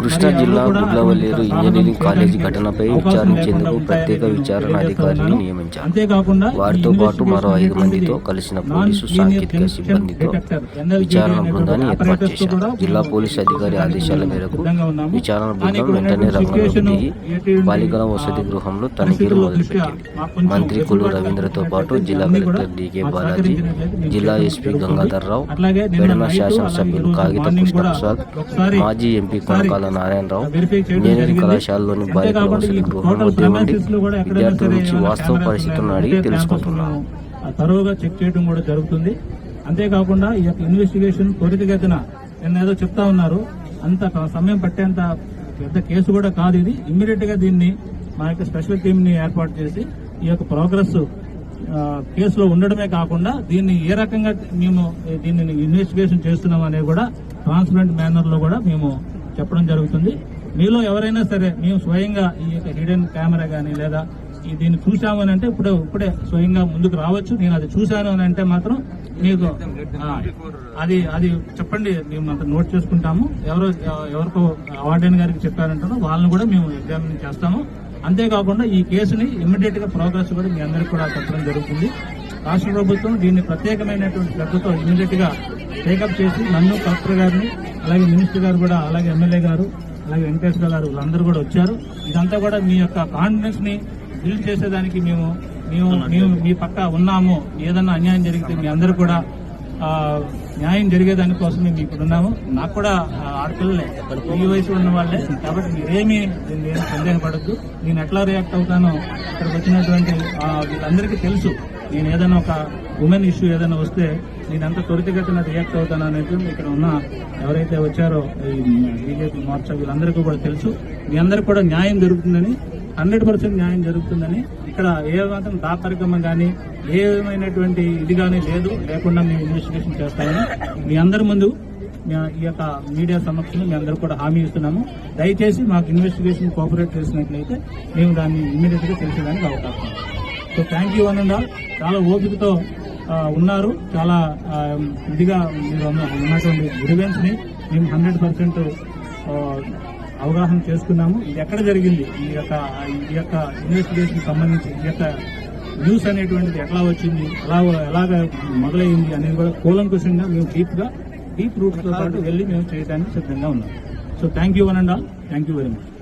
కృష్ణా జిల్లా Gudlavalleru engineering college ఘటనపై విచారించేందుకు ప్రత్యేక విచారణ అధికారిని. నియమించారు వారితో పాటు మరో ఐదు మందితో కలిసిన పోలీసు సాంకేతిక సిబ్బందితో విచారణ బృందాన్ని ఏర్పాటు చేశారు జిల్లా పోలీసు అధికారి ఆదేశాల మేరకు. విచారణ బృందం వెంటనే రంగంలోకి దిగి బాలికల వసతి గృహంలో తనిఖీలు మొదలుపెట్టింది మంత్రి కొల్లు వెసులుబాటు రవీంద్రతో పాటు జిల్లా కలెక్టర్ డీకే బాలాజీ జిల్లా ఎస్పీ. గంగాధర్ రావు పెడన శాసనసభ్యులు కాగిత కృష్ణప్రసాద్ ఒకసారి మాజీ ఎంపీ కొనకాల నారాయణరావు ఇంజనీరింగ్. కళాశాలలోని విద్యార్థుల సరే నుంచి వాస్తవ పరిస్థితులను? అడిగి ఉంటే తెలుసుకుంటున్నాం. క్యాంపస్లో తరువుగా చెక్ చేయడం కూడా జరుగుతుంది. అంతేకాకుండా ఈ యొక్క ఇన్వెస్టిగేషన్ త్వరితగతిన నిన్న ఏదో చెప్తా ఉన్నారు. అంత సమయం పట్టేంత పెద్ద కేసు కూడా కాదు ఇది. ఇమ్మీడియట్గా దీన్ని మా యొక్క స్పెషల్ టీమ్ని ఏర్పాటు చేసి ఈ యొక్క ప్రోగ్రెస్ కేసులో ఉండడమే కాకుండా దీన్ని ఏ రకంగా మేము దీన్ని ఇన్వెస్టిగేషన్ చేస్తున్నాం అనేది కూడా ట్రాన్స్పరెంట్ మేనర్లో కూడా మేము చెప్పడం జరుగుతుంది. మీలో ఎవరైనా సరే మేము స్వయంగా ఈ యొక్క హిడెన్ కెమెరా కానీ లేదా ఈ దీన్ని చూసాము అని అంటే ఇప్పుడే ఇప్పుడే స్వయంగా ముందుకు రావచ్చు. నేను అది చూశాను అని అంటే మాత్రం మీకు అది అది చెప్పండి. మేము అంత నోట్ చేసుకుంటాము. ఎవరో ఎవరికో అవార్డెన్ గారికి చెప్పారంటారో వాళ్ళని కూడా మేము ఎగ్జామిన్ చేస్తాము. అంతేకాకుండా ఈ కేసుని ఇమ్మీడియట్గా ప్రోగ్రెస్ కూడా మీ అందరికి కూడా చెప్పడం జరుగుతుంది. రాష్ట్ర ప్రభుత్వం దీన్ని ప్రత్యేకమైనటువంటి శ్రద్ధతో ఇమ్మీడియట్గా టేకప్ చేసి నన్ను కలెక్టర్ గారిని అలాగే మినిస్టర్ గారు కూడా అలాగే ఎమ్మెల్యే గారు అలాగే వెంకటేశ్వర గారు వీళ్ళందరూ కూడా వచ్చారు. ఇదంతా కూడా మీ యొక్క కాన్ఫిడెన్స్ని బిల్డ్ చేసేదానికి మేము మేము మేము మీ పక్క ఉన్నాము. ఏదన్నా అన్యాయం జరిగితే మీ అందరూ కూడా న్యాయం జరిగేదాని కోసం మేము ఇప్పుడు ఉన్నాము. నాకు కూడా ఆడపిల్లలే. ఈ వయసులో ఉన్న వాళ్ళే. కాబట్టి మీరేమీ దీన్ని ఏమీ సందేహపడద్దు. నేను ఎట్లా రియాక్ట్ అవుతానో ఇక్కడికి వచ్చినటువంటి వీళ్ళందరికీ తెలుసు. నేను ఏదైనా ఒక ఉమెన్ ఇష్యూ ఏదైనా వస్తే నేను ఎంత త్వరితగతిన రియాక్ట్ అవుతాను అనేది ఇక్కడ ఉన్న ఎవరైతే వచ్చారో ఈ బీజేపీ మోర్చా వీళ్ళందరికీ కూడా తెలుసు. మీ అందరికీ కూడా న్యాయం జరుగుతుందని హండ్రెడ్ పర్సెంట్ న్యాయం జరుగుతుందని ఇక్కడ ఏ మాత్రం దాపరికం కానీ ఏ విధమైనటువంటి ఇది కానీ లేదు. లేకుండా మేము ఇన్వెస్టిగేషన్ చేస్తామని మీ అందరి ముందు ఈ యొక్క మీడియా సమక్షంలో మీ అందరూ కూడా హామీ ఇస్తున్నాము. దయచేసి మాకు ఇన్వెస్టిగేషన్ కోఆపరేట్ చేసినట్లయితే మేము దాన్ని ఇమీడియట్గా తెలిసేదానికి అవకాశం సో థ్యాంక్ యూ అని చాలా ఓపికతో ఉన్నారు. చాలా ఇదిగా మీరు ఉన్నటువంటి గ్రివెన్స్ని మేము హండ్రెడ్ పర్సెంట్ అవగాహన చేసుకున్నాము. ఇది ఎక్కడ జరిగింది? ఈ యొక్క ఈ యొక్క ఇన్వెస్టిగేషన్ సంబంధించి ఈ యొక్క న్యూస్ అనేటువంటిది ఎట్లా వచ్చింది? ఎలా ఎలాగ మొదలైంది అనేది కూడా కూలంకుషంగా మేము డీప్గా డీప్ రూట్స్తో పాటు వెళ్ళి మేము చేయడానికి సిద్ధంగా ఉన్నాం. So thank you one and all thank you very much